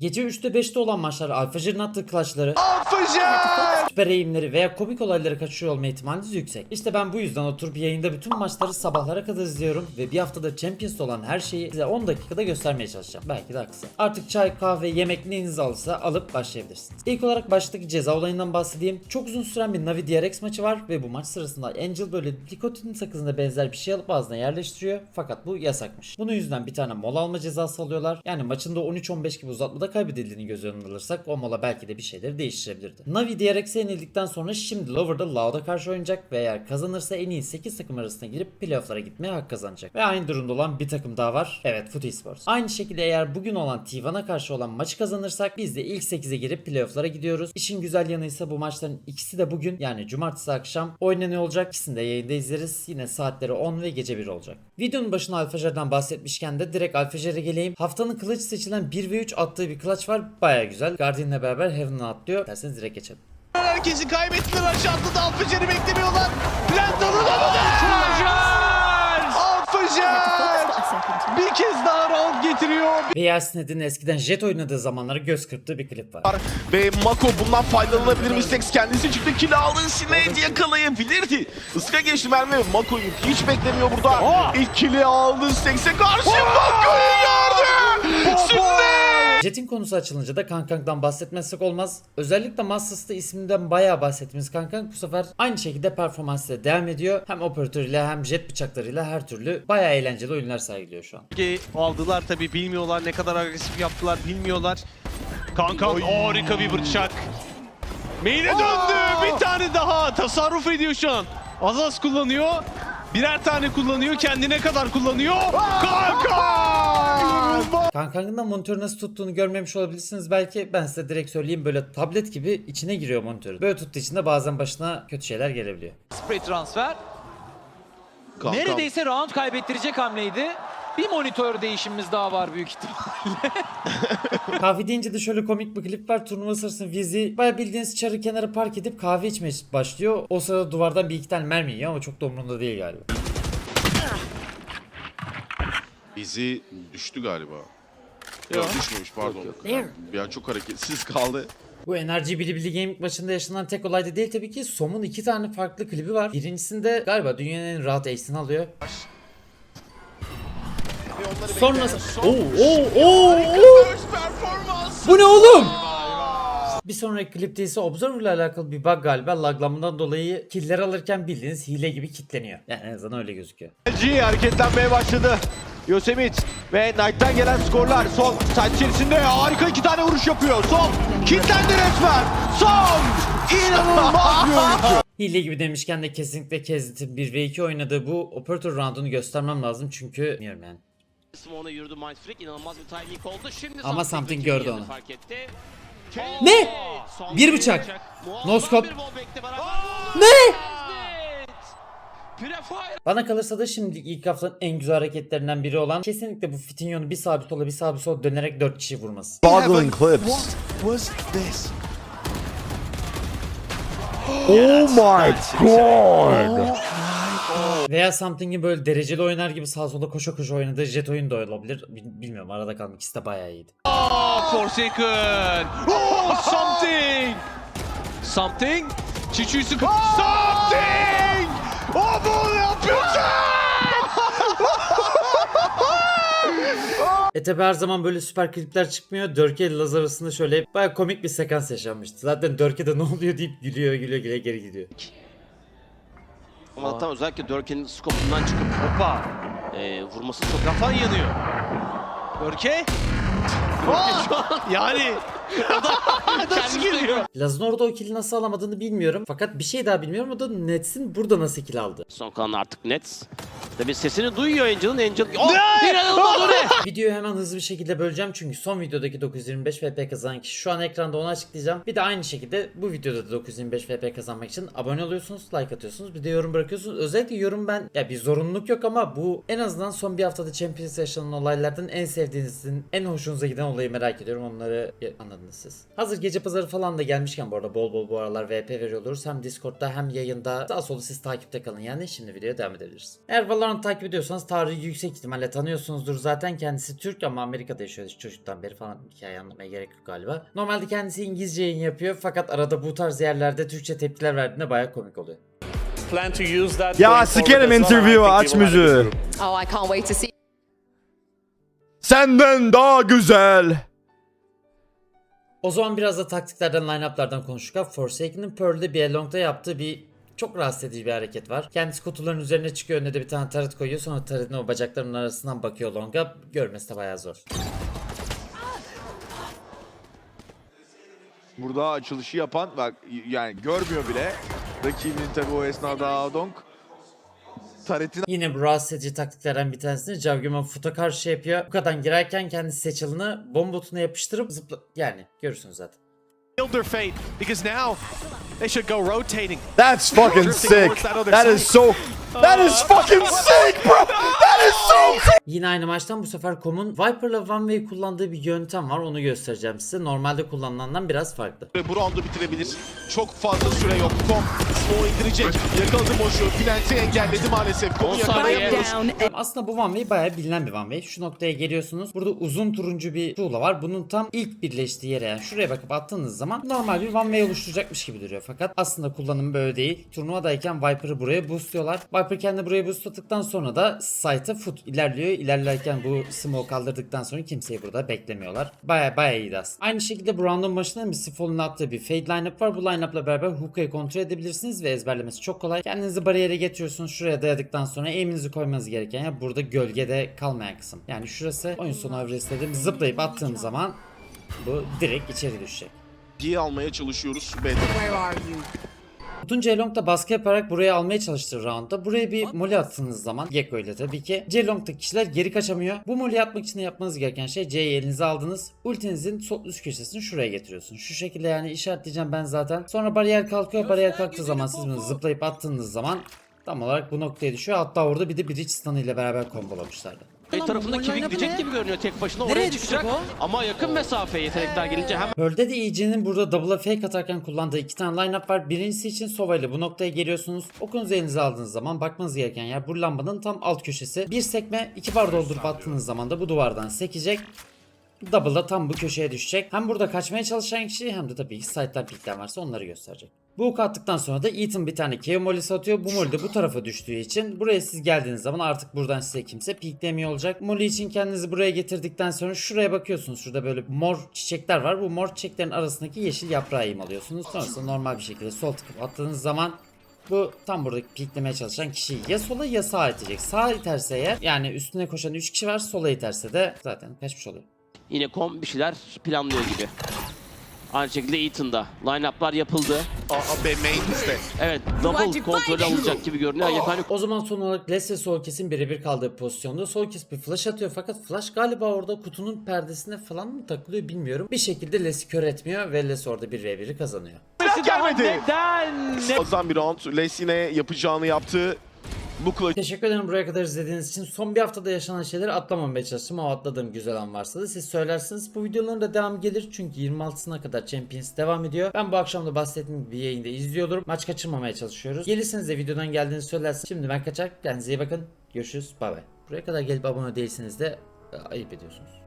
Gece 3'te 5'te olan maçlar Alfajer'in attığı Alfajer! süper eğimleri veya komik olayları kaçırıyor olma ihtimaliniz yüksek. İşte ben bu yüzden oturup yayında bütün maçları sabahlara kadar izliyorum ve bir haftada Champions'ta olan her şeyi size 10 dakikada göstermeye çalışacağım. Belki daha kısa. Artık çay, kahve, yemek neyiniz alırsa alıp başlayabilirsiniz. İlk olarak baştaki ceza olayından bahsedeyim. Çok uzun süren bir Navi DRX maçı var ve bu maç sırasında Angel böyle nikotin sakızına benzer bir şey alıp ağzına yerleştiriyor. Fakat bu yasakmış. Bunun yüzünden bir tane mola alma cezası alıyorlar. Yani maçında 13-15 gibi uzatmada kaybedildiğini göz önüne alırsak o mola belki de bir şeyleri değiştirebilirdi. Navi DRX'e yenildikten sonra şimdi Lover'da Loud'a karşı oynayacak ve eğer kazanırsa en iyi 8 takım arasına girip playoff'lara gitmeye hak kazanacak. Ve aynı durumda olan bir takım daha var. Evet Foot Esports. Aynı şekilde eğer bugün olan T1'a karşı olan maçı kazanırsak biz de ilk 8'e girip playoff'lara gidiyoruz. İşin güzel yanı ise bu maçların ikisi de bugün yani cumartesi akşam oynanıyor olacak. İkisini de yayında izleriz. Yine saatleri 10 ve gece 1 olacak. Videonun başına Alfajer'den bahsetmişken de direkt Alfajer'e geleyim. Haftanın kılıç seçilen 1 ve 3 attığı bir clutch var. Baya güzel. Guardian'la beraber Heaven'a atlıyor. Derseniz direkt geçelim. Herkesi kaybettiler aşağıda da Alfajer'i beklemiyorlar. Plant alın Alfajer! Bir kez daha round getiriyor. Ve Yasin Edin'in eskiden Jet oynadığı zamanlara göz kırptığı bir klip var. Ve Mako bundan faydalanabilir mi? Sex kendisi çıktı. Kill aldı. Sinead yakalayabilirdi. Iska geçti mermi. Mako'yu hiç beklemiyor burada. İlk kill'i aldı. Sex'e karşı Mako'yu gördü. Sinead! Jet'in konusu açılınca da Kankang'dan bahsetmezsek olmaz. Özellikle Masters'ta isminden bayağı bahsettiğimiz Kankang bu sefer aynı şekilde performansla devam ediyor. Hem operatörüyle hem jet bıçaklarıyla her türlü bayağı eğlenceli oyunlar sergiliyor şu an. Ki aldılar tabii bilmiyorlar ne kadar agresif yaptılar bilmiyorlar. Kankan harika bir bıçak. Main'e döndü. Bir tane daha tasarruf ediyor şu an. Azaz kullanıyor. Birer tane kullanıyor. Kendine kadar kullanıyor. Kankan! Kankang'ın da monitörü nasıl tuttuğunu görmemiş olabilirsiniz belki. Ben size direkt söyleyeyim böyle tablet gibi içine giriyor monitörü. Böyle tuttuğu için de bazen başına kötü şeyler gelebiliyor. Spray transfer. Kankam. Neredeyse round kaybettirecek hamleydi. Bir monitör değişimimiz daha var büyük ihtimal. Kahve deyince de şöyle komik bir klip var. Turnuva sırasında Vizi baya bildiğiniz çarı kenara park edip kahve içmeye başlıyor. O sırada duvardan bir iki tane mermi yiyor ama çok da umurunda değil galiba. Bizi düştü galiba. Yok. Yok düşmemiş pardon. Bir an çok hareketsiz kaldı. Bu Enerji Bili Bili Gaming maçında yaşanan tek olay da değil tabii ki. Som'un iki tane farklı klibi var. Birincisinde galiba dünyanın en rahat ace'ini alıyor. Sonra... Oo, oo, oo, oo! Bu ne oğlum? Bir sonraki klipte ise Observer ile alakalı bir bug galiba laglanmadan dolayı killer alırken bildiğiniz hile gibi kilitleniyor. Yani en azından öyle gözüküyor. G hareketlenmeye başladı. Yosemite ve Knight'tan gelen skorlar. Son site içerisinde harika iki tane vuruş yapıyor. Son kilitlendi resmen. Son inanılmaz bir oyuncu. Hile gibi demişken de kesinlikle Kezit'in 1 ve 2 oynadığı bu Operator round'unu göstermem lazım çünkü bilmiyorum yani. Smoke'una yürüdü Mindfreak inanılmaz bir timing oldu. Şimdi Ama something gördü onu. Fark etti. Ne? Bir bıçak. No scope. Ne? Bana kalırsa da şimdilik ilk haftanın en güzel hareketlerinden biri olan kesinlikle bu Fitinyon'u bir sağ bir sola bir sağ bir sola dönerek 4 kişi vurması. Boggling clips. What was this? Oh my god! Veya Something'i böyle dereceli oynar gibi sağa sola koşa koşa oynadığı jet oyun da olabilir. Bil- Bilmiyorum arada kalmak ikisi de bayağı iyiydi. Oh, Forsaken. Oh, something. Something. Çiçüğü sıkı. Something. Oh, bu ne yapıyorsun? E tabi her zaman böyle süper klipler çıkmıyor. Dörke ile Laz arasında şöyle bayağı komik bir sekans yaşanmıştı. Zaten Dörke de ne oluyor deyip gülüyor gülüyor gülüyor geri gidiyor. Ama hatta özellikle Dörken'in skopundan çıkıp Hoppa. e, vurması çok Kafan yanıyor. Görke. yani nasıl geliyor? Laz'ın orada o kill'i nasıl alamadığını bilmiyorum. Fakat bir şey daha bilmiyorum o da Nets'in burada nasıl kill aldı. Son kalan artık Nets. Tabii sesini duyuyor Angel'ın. Angel... Oh, inanılmaz o ne? Videoyu hemen hızlı bir şekilde böleceğim çünkü son videodaki 925 VP kazanan kişi şu an ekranda onu açıklayacağım. Bir de aynı şekilde bu videoda da 925 VP kazanmak için abone oluyorsunuz, like atıyorsunuz, bir de yorum bırakıyorsunuz. Özellikle yorum ben ya bir zorunluluk yok ama bu en azından son bir haftada Champions yaşanan olaylardan en sevdiğinizin, en hoşunuza giden olayı merak ediyorum. Onları ya, anladınız siz. Hazır gece pazarı falan da gelmişken bu arada bol bol bu aralar VP veriyor oluruz. Hem Discord'da hem yayında. Sağ solu siz takipte kalın yani. Şimdi videoya devam edebiliriz. Eğer Valorant takip ediyorsanız tarihi yüksek ihtimalle tanıyorsunuzdur. Zaten kendisi Türk ama Amerika'da yaşıyor çocuktan beri falan. Hikaye anlatmaya gerek yok galiba. Normalde kendisi İngilizce yayın yapıyor. Fakat arada bu tarz yerlerde Türkçe tepkiler verdiğinde baya komik oluyor. plan to use that Ya sikerim interview'u, aç müziği. Oh, I can't wait to see Senden daha güzel. O zaman biraz da taktiklerden, line-up'lardan konuşurken Forsaken'ın Pearl'de bir Long'da yaptığı bir çok rahatsız edici bir hareket var. Kendisi kutuların üzerine çıkıyor, önüne de bir tane taret koyuyor. Sonra taretin o bacaklarının arasından bakıyor Long'a. Görmesi de bayağı zor. Burada açılışı yapan bak yani görmüyor bile. Rakibinin tabi o esnada Adonk. Taretini Yine bu rahatsız edici taktiklerden bir tanesini Javgüman Foot'a karşı yapıyor. Bu kadar girerken kendisi seçilini bombotuna yapıştırıp zıpla... Yani görürsünüz zaten. Sealed their fate because now they should go rotating. That's fucking Drifting sick. towards that other That is side. so... That is fucking sick bro. That is so Yine aynı maçtan bu sefer Kom'un Viper'la One Way kullandığı bir yöntem var. Onu göstereceğim size. Normalde kullanılandan biraz farklı. Ve bu roundu bitirebilir. Çok fazla süre yok. Kom Smoke indirecek. Yakaladı Moşu. Finalti engelledi maalesef. Kom'u 10 saniye. yakalayamıyoruz. Aslında bu One Way bayağı bilinen bir One Way. Şu noktaya geliyorsunuz. Burada uzun turuncu bir tuğla var. Bunun tam ilk birleştiği yere yani şuraya bakıp attığınız zaman normal bir One Way oluşturacakmış gibi duruyor. Fakat aslında kullanımı böyle değil. Turnuvadayken Viper'ı buraya boostluyorlar. Viper kendi buraya boostladıktan sonra da site'a foot ilerliyor. İlerlerken bu smoke kaldırdıktan sonra kimseyi burada beklemiyorlar. Baya baya iyiydi aslında. Aynı şekilde bu round'un başında Mr. Fall'un attığı bir fade lineup var. Bu lineup'la beraber hookah'ı kontrol edebilirsiniz ve ezberlemesi çok kolay. Kendinizi bariyere getiriyorsunuz. Şuraya dayadıktan sonra aim'inizi koymanız gereken yer burada gölgede kalmayan kısım. Yani şurası oyun sonu övresi dedim. Zıplayıp attığım zaman bu direkt içeri düşecek. Diye almaya çalışıyoruz. B'de. You? Utun Ceylong'da baskı yaparak buraya almaya çalıştığı roundda buraya bir moli attığınız zaman Gekko ile tabii ki Ceylong'daki kişiler geri kaçamıyor. Bu moli atmak için yapmanız gereken şey C'yi elinize aldınız. Ultinizin sol üst köşesini şuraya getiriyorsunuz. Şu şekilde yani işaretleyeceğim ben zaten. Sonra bariyer kalkıyor. Bariyer kalktığı zaman siz bunu zıplayıp attığınız zaman tam olarak bu noktaya düşüyor. Hatta orada bir de Bridge Stun'ı ile beraber kombolamışlardı. B tarafında Kiwi gidecek gibi görünüyor tek başına oraya çıkacak. Ama yakın mesafe yetenekler gelince hemen Pearl'de de EG'nin burada double'a fake atarken kullandığı iki tane lineup var. Birincisi için Sova ile bu noktaya geliyorsunuz. Okunuzu elinize aldığınız zaman bakmanız gereken yer bu lambanın tam alt köşesi. Bir sekme iki bar doldurup attığınız zaman da bu duvardan sekecek. Double'da tam bu köşeye düşecek. Hem burada kaçmaya çalışan kişi hem de tabii ki side'den pikler varsa onları gösterecek. Bu hook attıktan sonra da Ethan bir tane KO molisi atıyor. Bu molly de bu tarafa düştüğü için buraya siz geldiğiniz zaman artık buradan size kimse piklemiyor olacak. Molly için kendinizi buraya getirdikten sonra şuraya bakıyorsunuz. Şurada böyle mor çiçekler var. Bu mor çiçeklerin arasındaki yeşil yaprağı eğim alıyorsunuz. Sonrasında normal bir şekilde sol tıkıp attığınız zaman bu tam buradaki piklemeye çalışan kişiyi ya sola ya sağa itecek. Sağa iterse eğer yani üstüne koşan 3 kişi var. Sola iterse de zaten kaçmış oluyor. yine kom bir şeyler planlıyor gibi. Aynı şekilde Ethan'da. Line-up'lar yapıldı. Aa, B main liste. Evet double kontrol alınacak gibi görünüyor. Yani O zaman son olarak Les ve Solkes'in birebir kaldığı pozisyonda Solkes bir flash atıyor fakat flash galiba orada kutunun perdesine falan mı takılıyor bilmiyorum. Bir şekilde Les'i kör etmiyor ve Les orada 1v1'i kazanıyor. Silah gelmedi. Neden? Ne? Azam bir round. Les yine yapacağını yaptı. Clutch Teşekkür ederim buraya kadar izlediğiniz için. Son bir haftada yaşanan şeyleri atlamamaya çalıştım ama atladığım güzel an varsa da siz söylersiniz. Bu videoların da devam gelir çünkü 26'sına kadar Champions devam ediyor. Ben bu akşam da bahsettiğim gibi yayında izliyorum. Maç kaçırmamaya çalışıyoruz. Gelirseniz de videodan geldiğinizi söylersiniz. Şimdi ben kaçar. Kendinize iyi bakın. Görüşürüz. Bay bay. Buraya kadar gelip abone değilseniz de e, ayıp ediyorsunuz.